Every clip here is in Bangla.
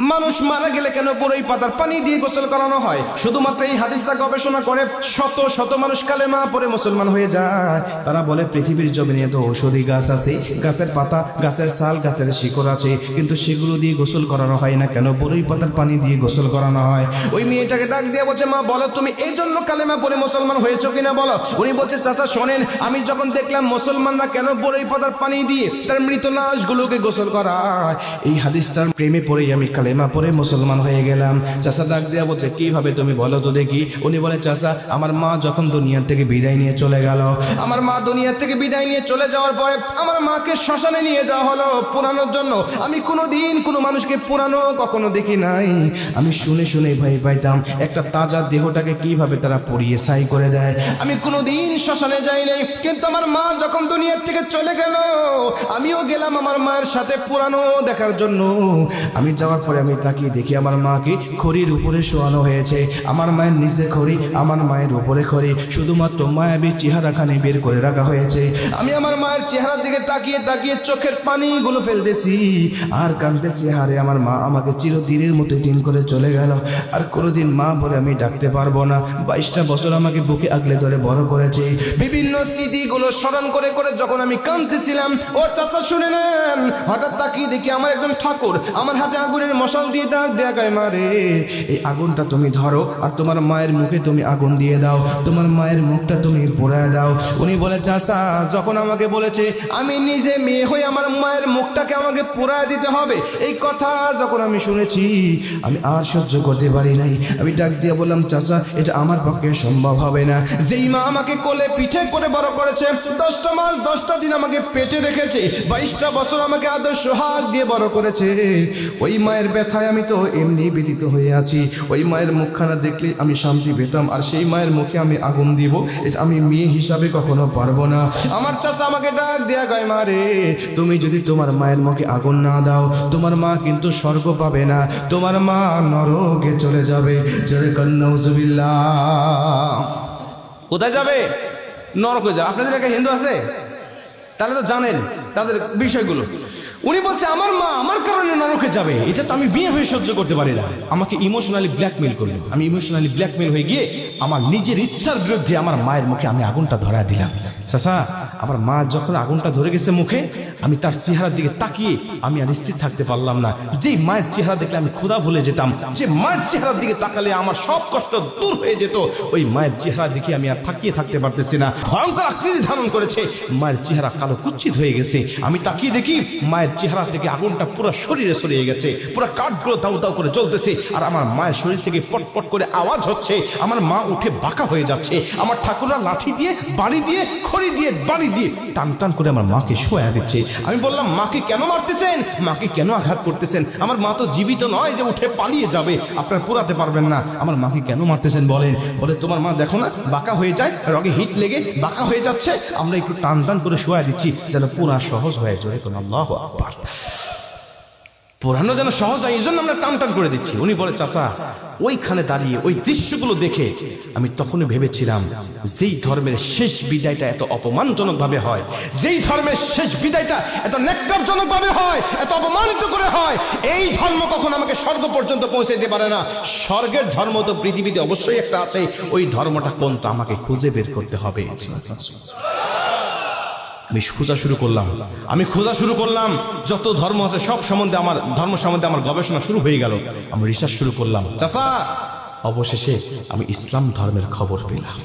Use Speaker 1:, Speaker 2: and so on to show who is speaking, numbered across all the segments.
Speaker 1: মানুষ মারা গেলে কেন বড়ই পাতার পানি দিয়ে গোসল করানো হয়? শুধুমাত্র এই হাদিসটা গবেষণা করে শত শত মানুষ কালেমা পরে মুসলমান হয়ে যায়। তারা বলে, পৃথিবীর জমিনে তো ঔষধি গাছ আছে। গাছের পাতা, গাছের ছাল, গাছের শিকড় আছে। কিন্তু সেগুলো দিয়ে গোসল করানো হয় না কেন? বড়ই পাতার পানি দিয়ে গোসল করানো হয়। ওই মেয়েটাকে ডাক দিয়ে বলছে, মা, বলো, তুমি এই জন্য কালেমা পরে মুসলমান হয়েছো কিনা বলো? উনি বলছে, চাচা, শোনেন, আমি যখন দেখলাম মুসলমানরা কেন বড়ই পাতার পানি দিয়ে তার মৃত লাশগুলোকে গোসল করায়, এই হাদিসটার প্রেমে পড়েই আমি কালেমা পরে মুসলমান হয়ে গেলাম। চাচা ডাক দেওয়া বলছে, কীভাবে তুমি বলো তো দেখি? উনি বলে, চাচা, আমার মা যখন দুনিয়ার থেকে বিদায় নিয়ে চলে গেল, আমার মা দুনিয়ার থেকে বিদায় নিয়ে চলে যাওয়ার পরে আমার মাকে শ্মশানে নিয়ে যাওয়া হলো পুরানোর জন্য। আমি কোনো দিন কোনো মানুষকে পুরানো কখনো দেখি নাই। আমি শুনে শুনে ভয় পাইতাম, একটা তাজা দেহটাকে কীভাবে তারা পরিয়ে সাই করে দেয়। আমি কোনো দিন শ্মশানে যাই নাই, কিন্তু আমার মা যখন দুনিয়ার থেকে চলে গেল, আমিও গেলাম আমার মায়ের সাথে পুরানো দেখার জন্য। আমি যাওয়ার পরে আমি তাকিয়ে দেখি আমার মাকে খড়ির উপরে শোয়ানো হয়েছে। আমার মায়ের নিচে খড়ি, আমার মায়ের উপরে খড়ি। শুধুমাত্র মায়াবী চেহারাখানি বের করে রাখা হয়েছে। আমি আমার মায়ের চেহারার দিকে তাকিয়ে তাকিয়ে চোখের পানিগুলো ফেলতেছি। আর কাঁদতেছি, হারে আমার মা আমাকে চিরদিনের মতো দিন করে চলে গেল। আর কোনোদিন মা বলে আমি ডাকতে পারব না। বাইশটা বছর আমাকে বুকে আগলে ধরে বড় করেছে। বিভিন্ন স্মৃতিগুলো স্মরণ করে করে যখন আমি কাঁদতেছিলাম, ও চাচা শুনে নেন। হঠাৎ তাকিয়ে দেখি আমার একজন ঠাকুর আমার হাতে আগুনের মশাল দিয়ে ডাক দেয়া গায় মারে এই আগুনটা তুমি ধরো আর তোমার মায়ের মুখে তুমি আগুন দিয়ে দাও, তোমার মায়ের মুখটা তুমি পোড়ায় দাও। উনি বলে, চাচা, যখন আমাকে বলেছে, আমি নিজে মেয়ে হয়ে আমার মায়ের মুখটাকে আমাকে পোড়ায় দিতে হবে, এই কথা যখন আমি শুনেছি, আমি আর সহ্য করতে পারি নাই। আমি ডাক দিয়ে বললাম, চাচা, এটা আমার পক্ষে সম্ভব হবে না। যেই মা আমাকে কোলে পিঠে করে বড় করেছে, দশটা মাস, দশটা দিন আমাকে পেটে রেখেছে, বাইশটা বছর আমাকে আদর সোহাগ দিয়ে বড় করেছে। ওই মায়ের ব্যথায় আমি তো এমনি ব্যতীত হয়ে আছি। ওই মায়ের মুখখানা দেখলে আমি শান্তি পেতাম, আর সেই মায়ের মুখে আমি আগুন দিব, এটা আমি মেয়ে হিসাবে কখনো পারব না। আমার চাচা আমাকে ডাক দেয়া গায় মারে তুমি যদি তোমার মায়ের মুখে আগুন না দাও, তোমার মা কিন্তু স্বর্গ পাবে না, তোমার মা নরকে চলে যাবে। জোরে কোথায় যাবে? নরকে যাবে আপনাদের এলাকায় হিন্দু আছে? তাহলে তো জানেন তাদের বিষয়গুলো। উনি বলছে, আমার মা আমার কারণে নরকে যাবে। এটা তো আমি বিয়ে হয়ে সহ্য করতে পারি না। আমাকে ইমোশনালি ব্ল্যাকমেল করল। আমি ইমোশনালি ব্ল্যাকমেল হয়ে গিয়ে আমার নিজের ইচ্ছার বিরুদ্ধে আমার মায়ের মুখে আমি আগুনটা ধরা দিলাম। চাষা আমার মা যখন আগুনটা ধরে গেছে মুখে, আমি তার চেহারার দিকে তাকিয়ে আমি আর স্থির থাকতে পারলাম না। যেই মায়ের চেহারা দেখলে আমি ক্ষুধা ভুলে যেতাম, যে মায়ের চেহারার দিকে তাকালে আমার সব কষ্ট দূর হয়ে যেত, ওই মায়ের চেহারা দেখে আমি আর থাকিয়ে থাকতে পারতেছি না। ভয়ঙ্কর আকৃতি ধারণ করেছে। মায়ের চেহারা কালো কুচ্ছিত হয়ে গেছে। আমি তাকিয়ে দেখি মায়ের চেহারা থেকে আগুনটা পুরো শরীরে সরিয়ে গেছে, পুরো কাঠগুলো দাউ দাউ করে জ্বলতেছে, আর আমার মায়ের শরীর থেকে পটপট করে আওয়াজ হচ্ছে, আমার মা উঠে বাঁকা হয়ে যাচ্ছে, আমার ঠাকুররা লাঠি দিয়ে, বাড়ি দিয়ে, খড়ি দিয়ে, বাড়ি দিয়ে টান টান করে আমার মাকে শোয়া দিচ্ছে। আমি বললাম, মাকে কেন মারতেছেন? মাকে কেন আঘাত করতেছেন? আমার মা তো জীবিত নয় যে উঠে পালিয়ে যাবে, আপনারা পুরাতে পারবেন না। আমার মাকে কেন মারতেছেন বলেন? বলে, তোমার মা দেখো না, বাঁকা হয়ে যায়, রগে হিট লেগে বাঁকা হয়ে যাচ্ছে। আমরা একটু টান টান করে শোয়া দিচ্ছি, যেন পুরা সহজ হয়ে যায় কোন আল্লাহ আকবার পোড়ানো যেন সহজ হয় এই জন্য আমরা টান টান করে দিচ্ছি। উনি বলে চাষা ওইখানে দাঁড়িয়ে ওই দৃশ্যগুলো দেখে আমি তখনই ভেবেছিলাম যেই ধর্মের শেষ বিদায়টা এত অপমানজনক ভাবে হয়, যেই ধর্মের শেষ বিদায়টা এত নেককারজনক ভাবে হয়, এত অপমানিত করে হয়, এই ধর্ম কখন আমাকে স্বর্গ পর্যন্ত পৌঁছে দিতে পারে না? স্বর্গের ধর্ম তো পৃথিবীতে অবশ্যই একটা আছে, ওই ধর্মটা কোন তো আমাকে খুঁজে বের করতে হবে। আমি খোঁজা শুরু করলাম। আমি খোঁজা শুরু করলাম, যত ধর্ম আছে সব সম্বন্ধে আমার, ধর্ম সম্বন্ধে আমার গবেষণা শুরু হয়ে গেল। আমি রিসার্চ শুরু করলাম। চাষা অবশেষে আমি ইসলাম ধর্মের খবর পেলাম।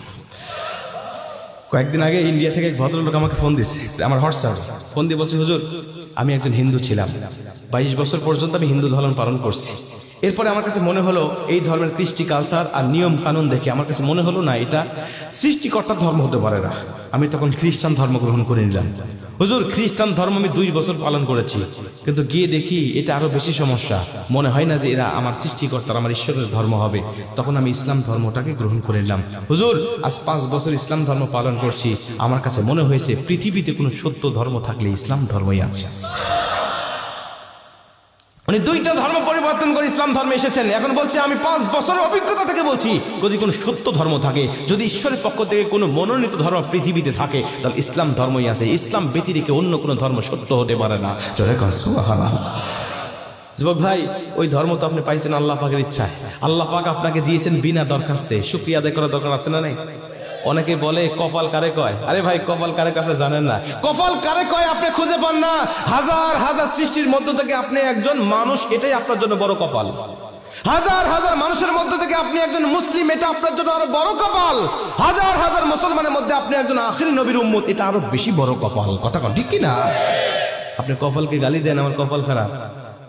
Speaker 1: কয়েকদিন আগে ইন্ডিয়া থেকে এক ভদ্রলোক আমাকে ফোন দিছে। আমার হোয়াটসঅ্যাপ ফোন দিয়ে বলছে, হুজুর, আমি একজন হিন্দু ছিলাম। বাইশ বছর পর্যন্ত আমি হিন্দু ধর্ম পালন করছি। এরপরে আমার কাছে মনে হলো এই ধর্মের কৃষ্টি কালচার আর নিয়ম কানুন দেখে আমার কাছে মনে হলো না এটা সৃষ্টিকর্তার ধর্ম হতে পারে না। আমি তখন খ্রিস্টান ধর্ম গ্রহণ করে নিলাম। হুজুর, খ্রিস্টান ধর্ম আমি দুই বছর পালন করেছি। কিন্তু গিয়ে দেখি এটা আরও বেশি সমস্যা। মনে হয় না যে এরা আমার সৃষ্টিকর্তার, আমার ঈশ্বরের ধর্ম হবে। তখন আমি ইসলাম ধর্মটাকে গ্রহণ করে নিলাম। হুজুর, আজ পাঁচ বছর ইসলাম ধর্ম পালন করছি। আমার কাছে মনে হয়েছে পৃথিবীতে কোনো সত্য ধর্ম থাকলে ইসলাম ধর্মই আছে। উনি দুইটা ধর্ম পরিবর্তন করে ইসলাম ধর্মে এসেছেন। এখন বলছে, আমি পাঁচ বছর অভিজ্ঞতা থেকে বলছি, যদি কোনো সত্য ধর্ম থাকে, যদি ঈশ্বরের পক্ষ থেকে কোনো মনোনীত ধর্ম পৃথিবীতে থাকে, তাহলে ইসলাম ধর্মই আছে। ইসলাম ব্যতিরেকে অন্য কোনো ধর্ম সত্য হতে পারে না।
Speaker 2: যুবক ভাই, ওই ধর্ম তো আপনি পাইছেন আল্লাহ পাকের ইচ্ছায়। আল্লাহ পাক আপনাকে দিয়েছেন বিনা দরখাস্তে। শুক্রিয়া আদায় করার দরকার আছে না নাই? অনেকে বলে কপাল কারে কয়? আরে ভাই কপাল কারে কয় আপনি জানেন না। কপাল কারে কয় আপনি খুঁজে পান না। হাজার হাজার সৃষ্টির মধ্য থেকে আপনি একজন মানুষ এটাই আপনার জন্য বড় কপাল। হাজার হাজার মানুষের মধ্যে থেকে আপনি একজন মুসলিম এটা আপনার জন্য আরও বড় কপাল। হাজার হাজার মুসলমানের মধ্যে আপনি একজন আখির নবীর উম্মত এটা আরও বেশি বড় কপাল। কথা কন ঠিক কি না আপনি কপালকে গালি দেন? আমার কপাল খারাপ।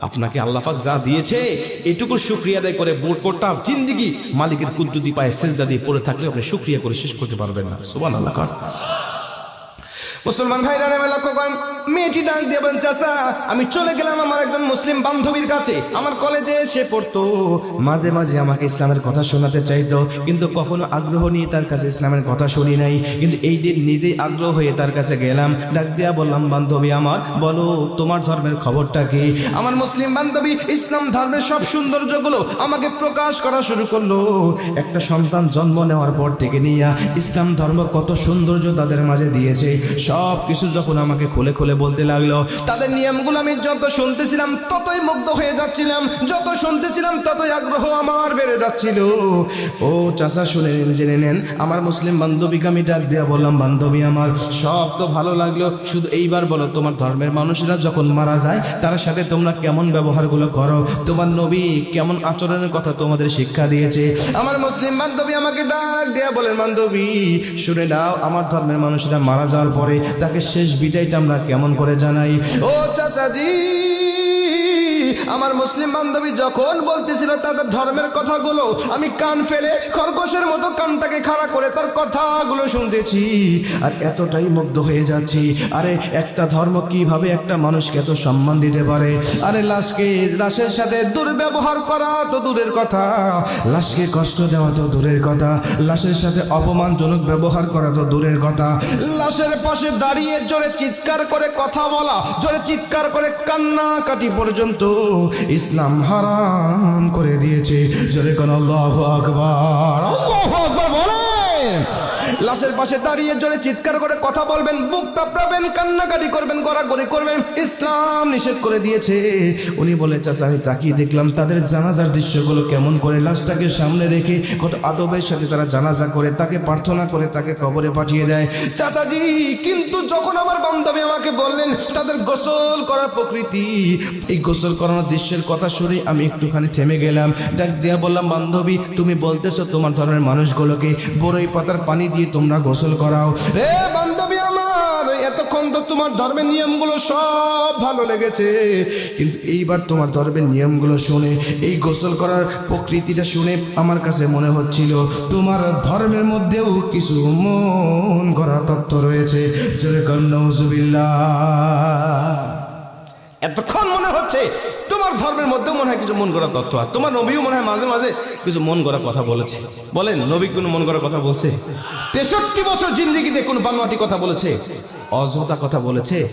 Speaker 2: আপনাকে আল্লাপাক যা দিয়েছে, এটুকু শুক্রিয়া আদায় করে বোরটা জিন্দিগি মালিকের কুদ্দুতি পায়ে সেজদা দিয়ে পড়ে থাকলে আপনি শুক্রিয়া করে শেষ করতে পারবেন না। সুবান আল্লাহ মুসলমান ভাইরা লক্ষ্য করেন মেয়েটি ডাক দিয়ে বলেন চাচা আমি চলে গেলাম আমার একজন মুসলিম বান্ধবীর কাছে। আমার কলেজে এসে পড়তো। মাঝে মাঝে আমাকে ইসলামের কথা শোনাতে চাইতো কিন্তু কখনো আগ্রহ নিয়ে তার কাছে ইসলামের কথা শুনি নাই। কিন্তু এই দিন নিজেই আগ্রহ হয়ে তার কাছে গেলাম। ডাক দিয়া বললাম বান্ধবী আমার বলো তোমার ধর্মের খবরটা কি? আমার মুসলিম বান্ধবী ইসলাম ধর্মের সব সৌন্দর্যগুলো আমাকে প্রকাশ করা শুরু করল। একটা সন্তান জন্ম নেওয়ার পর থেকে নিয়ে ইসলাম ধর্ম কত সৌন্দর্য তাদের মাঝে দিয়েছে। সব কিছু যখন আমাকে খুলে খুলে বলতে লাগল। তাদের নিয়মগুলো আমি যত শুনতেছিলাম, ততই মুগ্ধ হয়ে যাচ্ছিলাম। যত শুনতেছিলাম, ততই আগ্রহ আমার বেড়ে যাচ্ছিল। ও চাচা, শুনে জেনে নেন, আমার মুসলিম বান্ধবীকে আমি ডাক দেওয়া বললাম, বান্ধবী আমার, সব তো ভালো লাগল। শুধু এইবার বলো, তোমার ধর্মের মানুষেরা যখন মারা যায়, তার সাথে তোমরা কেমন ব্যবহারগুলো করো? তোমার নবী কেমন আচরণের কথা তোমাদের শিক্ষা দিয়েছে? আমার মুসলিম বান্ধবী আমাকে ডাক দেয়া বলেন, বান্ধবী, শুনে দাও আমার ধর্মের মানুষেরা মারা যাওয়ার পরে তাকে শেষ বিদায়টা আমরা কেমন করে জানাই। ও চাচাজি আমার মুসলিম বান্ধবী যখন বলতেছিল তাদের ধর্মের কথাগুলো, আমি কান ফেলে খরগোশের মতো কানটাকে খাড়া করে তার কথাগুলো শুনতেছি। আর এতটাই মুগ্ধ হয়ে যাচ্ছি। আরে, একটা ধর্ম কীভাবে একটা মানুষকে এত সম্মান দিতে পারে? আরে, লাশকে, লাশের সাথে দুর্ব্যবহার করা তো দূরের কথা। লাশকে কষ্ট দেওয়া তো দূরের কথা। লাশের সাথে অপমানজনক ব্যবহার করা তো দূরের কথা। লাশের পাশে দাঁড়িয়ে জোরে চিৎকার করে কথা বলা, জোরে চিৎকার করে কান্না কাটি পর্যন্ত। ইসলাম হারাম করে দিয়েছে। যদি কোন আল্লাহ আকবর। আল্লাহ আকবর বলেন। লাশের পাশে দাঁড়িয়ে জোরে চিৎকার করে কথা বলবেন, বুক তাপড়াবেন, কান্নাকাটি করবেন, গড়াগড়ি করবেন। ইসলাম নিষেধ করে দিয়েছে। উনি বলে, চাচা, আমি তাকিয়ে দেখলাম তাদের জানাজার দৃশ্যগুলো কেমন করে, লাশটাকে সামনে রেখে কত আদবের সাথে তারা জানাজা করে, তাকে প্রার্থনা করে, তাকে কবরে পাঠিয়ে দেয়। চাচাজি, কিন্তু যখন আমার বান্ধবী আমাকে বললেন তাদের গোসল করার প্রকৃতি, এই গোসল করানোর দৃশ্যের কথা শুনে আমি একটুখানি থেমে গেলাম। ডাক দিয়া বললাম, বান্ধবী, তুমি বলতেছো তোমার ধরনের মানুষগুলোকে বড়ই পাতার পানি দিয়ে তোমরা গোসল করাও। রে বান্ধবী আমার এতক্ষণ তো তোমার ধর্মের নিয়মগুলো সব ভালো লেগেছে। কিন্তু এইবার তোমার ধর্মের নিয়মগুলো শুনে এই গোসল করার প্রকৃতিটা শুনে আমার কাছে মনে হচ্ছিল তোমার ধর্মের মধ্যেও কিছু মন করা তত্ত্ব রয়েছে। জোরে কন্নৌজুবিল্লাহ এতক্ষণ মনে হচ্ছে তোমার ধর্মের মধ্যেও মনে হয় কিছু মন করা তত্ত্ব আর তোমার নবীও মনে হয় মাঝে মাঝে কিছু মন করা কথা বলেছে। বলেন, নবী কোনো মন করা কথা বলছে? তেষট্টি বছর জিন্দিগিতে কোন বানোয়াটি কথা বলেছে? অযথা কথা বলেছে?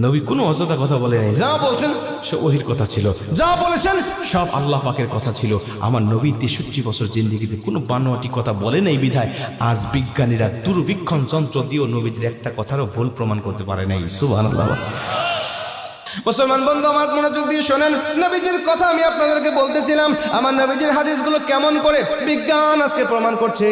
Speaker 2: নবী কোনো অযথা কথা বলে নাই। যা বলছেন সে ওহির কথা ছিল। যা বলেছেন সব আল্লাহ পাকের কথা ছিল। আমার নবী তেষট্টি বছর জিন্দিগিতে কোনো বানোয়াটি কথা বলে নাই বিধায় আজ বিজ্ঞানীরা দূরবীক্ষণ যন্ত্র দিয়েও নবীজির একটা কথারও ভুল প্রমাণ করতে পারে নাই। সুবাহ মুসলমান বন্ধু, আমার মনোযোগ দিয়ে শোনেন। নবীজির কথা আমি আপনাদেরকে বলতেছিলাম। আমার নবীজির হাদিসগুলো কেমন করে বিজ্ঞান আজকে প্রমাণ করছে।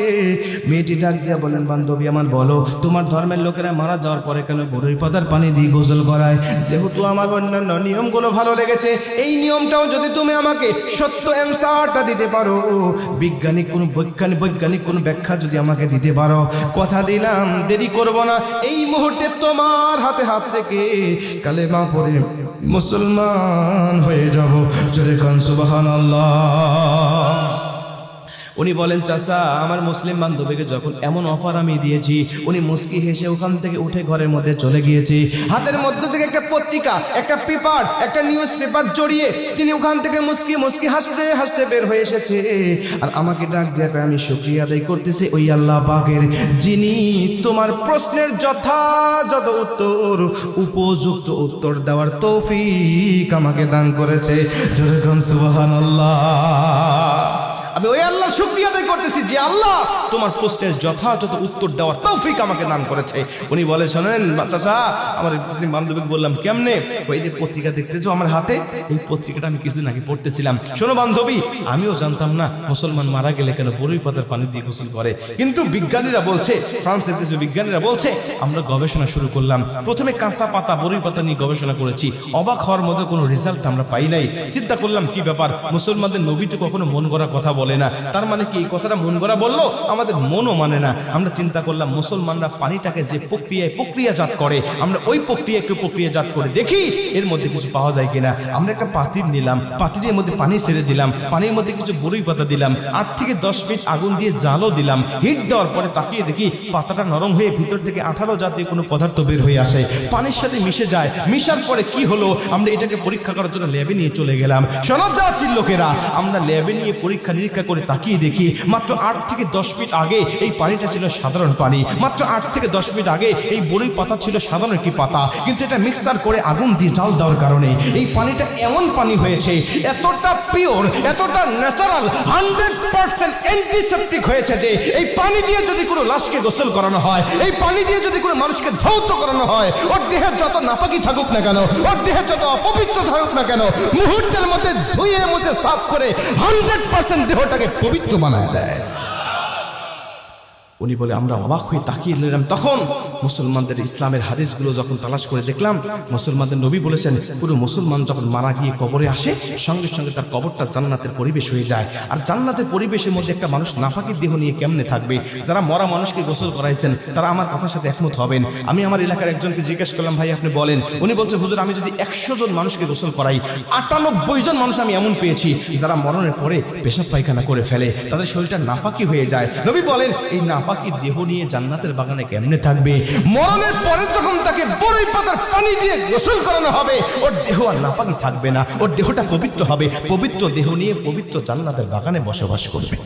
Speaker 2: মেয়েটি ডাক দিয়া বলেন, বান্ধবী আমার, বলো, তোমার ধর্মের লোকেরা মারা যাওয়ার পরে কেন বড়ই পাতার পানি দিয়ে গোসল করায়? যেহেতু আমার অন্যান্য নিয়মগুলো ভালো লেগেছে, এই নিয়মটাও যদি তুমি আমাকে সত্য অ্যান্সারটা দিতে পারো। বিজ্ঞানিক কোনো বৈজ্ঞানিক বৈজ্ঞানিক কোনো ব্যাখ্যা যদি আমাকে দিতে পারো, কথা দিলাম, দেরি করব না। এই মুহূর্তে তোমার হাতে হাত রেখে কালেমা পড়ে মুসলমান হয়ে যাব। জোরে খান সুবাহান উনি বলেন, চাচা, আমার মুসলিম বান্ধবীকে যখন এমন অফার আমি দিয়েছি, উনি মুস্কি হেসে ওখান থেকে উঠে ঘরের মধ্যে চলে গিয়েছি। হাতের মধ্য থেকে একটা পত্রিকা, একটা পেপার, একটা নিউজ পেপার জড়িয়ে তিনি ওখান থেকে মুস্কি মুস্কি হাসতে হাসতে বের হয়ে এসেছে। আর আমাকে ডাক দিয়ে আমি শুক্রিয়া আদায় করতেছি ওই আল্লাহ পাকের, যিনি তোমার প্রশ্নের যথাযথ উত্তর, উপযুক্ত উত্তর দেওয়ার তৌফিক আমাকে দান করেছে। জোরে সুবহানাল্লাহ।
Speaker 1: আমি ওই আল্লাহর শুকরিয়া আদায় করতেছি যে আল্লাহ তোমার প্রশ্নের যথাযথ উত্তর দেওয়ার তৌফিক আমাকে দান করেছে। উনি বলে, শোনেন চাচা আমার বান্ধবীকে বললাম, কেমনে? ওই যে পত্রিকা দেখতেছো আমার হাতে? এই পত্রিকাটা আমি কিছুদিন আগে পড়তেছিলাম। শোনো বান্ধবী, আমিও জানতাম না মুসলমান মারা গেলে কেন বরুই পাতার পানি দিয়ে গোসল করে। কিন্তু বিজ্ঞানীরা বলছে, ফ্রান্সের কিছু বিজ্ঞানীরা বলছে, আমরা গবেষণা শুরু করলাম। প্রথমে কাঁচা পাতা, বরুই পাতা নিয়ে গবেষণা করেছি। অবাক হওয়ার মতো কোনো রেজাল্ট আমরা পাই নাই। চিন্তা করলাম, কি ব্যাপার? মুসলমানদের নবী তো কখনো মন গড়া কথা বলে না। তার মানে কি? কথাটা মন গড়া বলল? আমাদের মনও মানে না। আমরা চিন্তা করলাম, মুসলমানরা পানিটাকে যে প্রক্রিয়ায় প্রক্রিয়াজাত করে, আমরা ওই প্রক্রিয়া একটু প্রক্রিয়াজাত করে দেখি, এর মধ্যে কিছু পাওয়া যায় কিনা। আমরা একটা পাতিল নিলাম, পাতিলের মধ্যে পানি ছেড়ে দিলাম, পানির মধ্যে কিছু বরুই পাতা দিলাম, আট থেকে দশ মিনিট আগুন দিয়ে জালও দিলাম। হিট দেওয়ার পরে তাকিয়ে দেখি পাতাটা নরম হয়ে ভিতর থেকে আঠারো জাতীয় কোনো পদার্থ বের হয়ে আসে। পানির সাথে মিশে যায়। মিশার পরে কি হলো? আমরা এটাকে পরীক্ষা করার জন্য ল্যাবে নিয়ে চলে গেলাম। সনদ যাত্রীর লোকেরা, আমরা ল্যাবে নিয়ে পরীক্ষা নিরীক্ষা করে তাকিয়ে দেখি মাত্র আট থেকে দশ মিনিট আগে এই পানিটা ছিল সাধারণ পানি। মাত্র আট থেকে দশ মিনিট আগে এই বড়ির পাতা ছিল সাধারণ একটি পাতা। কিন্তু এটা মিক্সার করে আগুন দিয়ে জাল দেওয়ার কারণে এই পানিটা এমন পানি হয়েছে, এতটা পিওর এতটা ন্যাচারাল হান্ড্রেড পার্সেন্ট অ্যান্টিসেপ্টিক হয়েছে যে এই পানি দিয়ে যদি কোনো লাশকে গোসল করানো হয়, এই পানি দিয়ে যদি কোনো মানুষকে ধৌত করানো হয়, ওর দেহে যত নাপাকি থাকুক না কেন, ওর দেহে যত অপবিত্র থাকুক না কেন, মুহূর্তের মধ্যে ধুয়ে মুছে সাফ করে হান্ড্রেড পার্সেন্ট দেহটাকে পবিত্র বানায় দেয়। উনি বলে, আমরা অবাক হয়ে তাকিয়ে নিলাম তখন মুসলমানদের ইসলামের হাদিসগুলো যখন তালাশ করে দেখলাম, মুসলমানদের নবী বলেছেন পুরো মুসলমান যখন মারা গিয়ে কবরে আসে, সঙ্গে সঙ্গে তার কবরটা জান্নাতের পরিবেশ হয়ে যায়। আর জান্নাতের পরিবেশের মধ্যে একটা মানুষ নাফাকির দেহ নিয়ে কেমনে থাকবে? যারা মরা মানুষকে গোসল করাইছেন, তারা আমার কথার সাথে একমত হবেন। আমি আমার এলাকার একজনকে জিজ্ঞেস করলাম, ভাই, আপনি বলেন। উনি বলছে, হুজুর, আমি যদি একশো জন মানুষকে গোসল করাই, আটানব্বই জন মানুষ আমি এমন পেয়েছি, যারা মরণের পরে পেশাব পায়খানা করে ফেলে। তাদের শরীরটা নাফাকি হয়ে যায়। নবী বলেন, এই নাপাকি দেহ নিয়ে জান্নাতের বাগানে কেমনে থাকবে? মরণের পরে যখন তাকে বড়ই পাতার পানি দিয়ে গোসল করানো হবে, ওর দেহ আর নাপাকি থাকবে না, ওর দেহটা পবিত্র হবে। পবিত্র দেহ নিয়ে পবিত্র জান্নাতের বাগানে বসবাস করবে।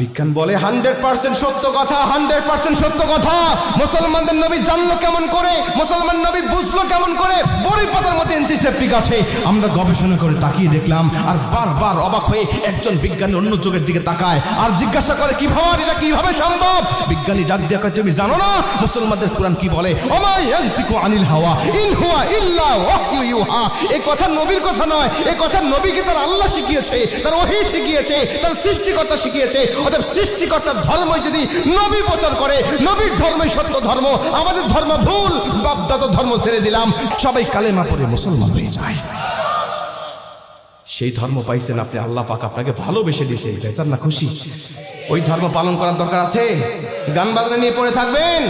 Speaker 1: বিজ্ঞান বলে হান্ড্রেড পার্সেন্ট সত্য কথা হান্ড্রেড পার্সেন্ট সত্য কথা। মুসলমানদের নবী জানলো কেমন করে মুসলমান নবী বুঝলো কেমন করে বড়ই পাতার মধ্যে অ্যান্টিসেপ্টিক আছে। আমরা গবেষণা করে তাকিয়ে দেখলাম আর বারবার অবাক হয়ে একজন বিজ্ঞানী অন্য চোখের দিকে তাকায় আর জিজ্ঞাসা করে কীভাবে এটা কীভাবে সম্ভব? বিজ্ঞানী ডাক দিয়ে কয়, তুমি জানো না মুসলমানদের কোরআন কি বলে? ওমাই ইয়ান্তিকু আনিল হাওয়া ইন হুয়া ইল্লা ওয়াহয়ু ইউহা। এই কথা নবীর কথা নয় এই কথা নবীকে তার আল্লাহ শিখিয়েছে তার ওহি শিখিয়েছে তার সৃষ্টিকর্তা শিখিয়েছে। অতএব সৃষ্টিকর্তার ধর্মই যদি নবী প্রচার করে, নবীর ধর্মই সত্য ধর্ম, আমাদের ধর্ম ভুল বাপদাত ধর্ম ছেড়ে দিলাম, সবাই কালেমা পড়ে মুসলমান হয়ে যায়। সেই ধর্ম পাইছেন আপনি, আল্লাহ পাক আপনাকে ভালোবেসে দিয়েছে বেচার না, খুশি? ওই ধর্ম পালন করার দরকার আছে? গান বাজনা নিয়ে পড়ে থাকবেন?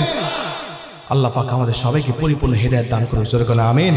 Speaker 1: আল্লাহ পাক আমাদের সবাইকে পরিপূর্ণ হেদায়ত দান করে জোরে আমিন।